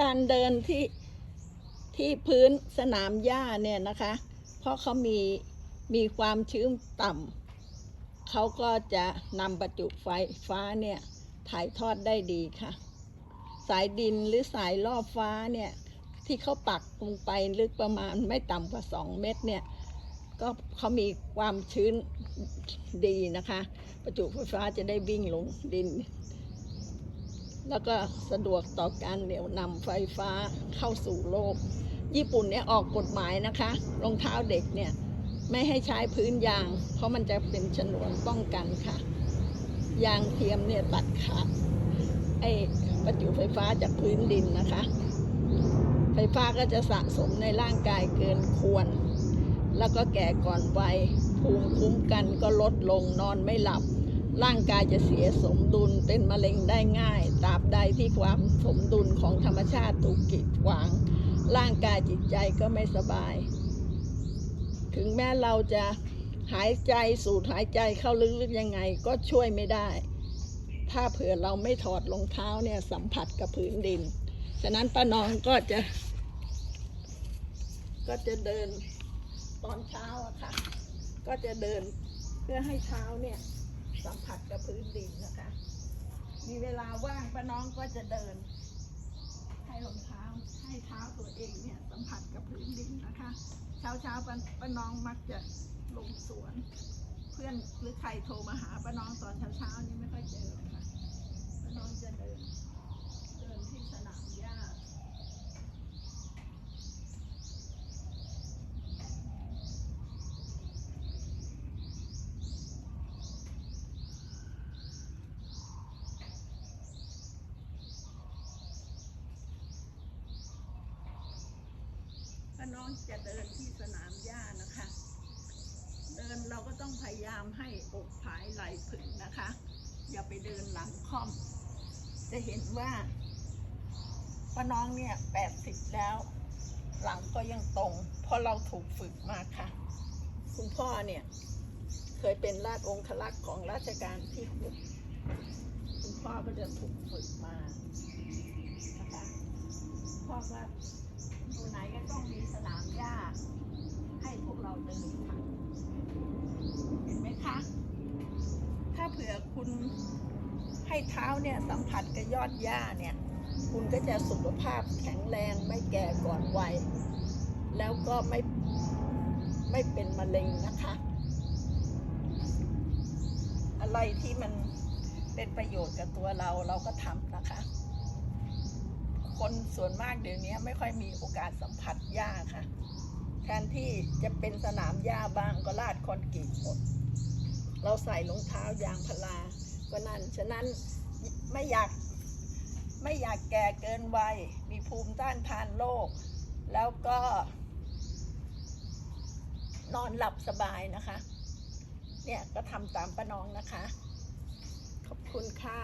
การเดินที่ที่พื้นสนามหญ้าเนี่ยนะคะ เพราะเขามีมีความชื้นต่ำเขาก็จะนำประจุไฟฟ้าเนี่ยถ่ายทอดได้ดีค่ะ สายดินหรือสายล่อฟ้าเนี่ยที่เขาปักลงไปลึกประมาณไม่ต่ำกว่า 2 เมตรเนี่ยก็เขามีความชื้นดีนะคะ ประจุไฟฟ้าจะได้วิ่งลงดิน แล้วก็สะดวกต่อการเหนี่ยวนำไฟฟ้าเข้าสู่โลก ญี่ปุ่นเนี่ยออกกฎหมายนะคะ รองเท้าเด็กเนี่ย ไม่ให้ใช้พื้นยาง เพราะมันจะเป็นฉนวนป้องกันค่ะ ยางเทียมเนี่ยตัดขาดไอ้ประจุไฟฟ้าจากพื้นดินนะคะ ไฟฟ้าก็จะสะสมในร่างกายเกินควร แล้วก็แก่ก่อนวัยภูมิคุ้มกันก็ลดลงนอนไม่หลับ ร่างกายจะเสียสมดุลเป็นมะเร็งได้ง่ายตราบใดที่ความสมดุลของธรรมชาติถูกกีดขวาง ร่างกายจิตใจก็ไม่สบาย ถึงแม้เราจะหายใจสูดหายใจเข้าลึกๆยังไงก็ช่วยไม่ได้ ถ้าเผื่อเราไม่ถอดรองเท้าเนี่ยสัมผัสกับพื้นดิน ฉะนั้นป้าน้องก็จะ ก็จะเดินตอนเช้าอะค่ะ ก็จะเดินเพื่อให้เท้าเนี่ย สัมผัสกับพื้นดินนะคะ มีเวลาว่างป้าน้องก็จะเดิน ให้รองเท้าให้เท้าตัวเองเนี่ยสัมผัสกับพื้นดินนะคะ เช้าเช้าป้าป้าน้องมักจะลงสวน เพื่อนหรือใครโทรมาหาป้าน้องตอนเช้าเช้านี่ไม่ค่อยเจอเลยค่ะป้าน้องจะเดิน เดินที่สนามหญ้า จะเดินที่สนามหญ้านะคะ เดินเราก็ต้องพยายามให้อกผายไหลผึ่งนะคะ อย่าไปเดินหลังค่อม จะเห็นว่าป้าน้องเนี่ยแปดสิบแล้ว หลังก็ยังตรง เพราะเราถูกฝึกมาค่ะ คุณพ่อเนี่ยเคยเป็นราชองครักษ์ของราชการที่หกคุณพ่อก็จะถูกฝึกมานะคะพ่อก็อยู่ไหนก็ต้องมีสนามหญ้า ให้พวกเราเดินค่ะ เห็นไหมคะ ถ้า เผื่อคุณให้เท้าเนี่ยสัมผัสกับยอดหญ้าเนี่ย คุณก็จะสุขภาพแข็งแรงไม่แก่ก่อนวัย แล้วก็ไม่ไม่เป็นมะเร็งนะคะ อะไรที่มันเป็นประโยชน์กับตัวเราเราก็ทำนะคะ คนส่วนมากเดี๋ยวนี้ไม่ค่อยมีโอกาสสัมผัสหญ้าค่ะ แทนที่จะเป็นสนามหญ้าบ้างก็ลาดคอนกรีตหมด เราใส่รองเท้ายางพาราก็นั่นฉะนั้นไม่อยากไม่อยากแก่เกินวัยมีภูมิต้านทานโรคแล้วก็ นอนหลับสบายนะคะ เนี่ยก็ทำตามป้าน้องนะคะ ขอบคุณค่ะ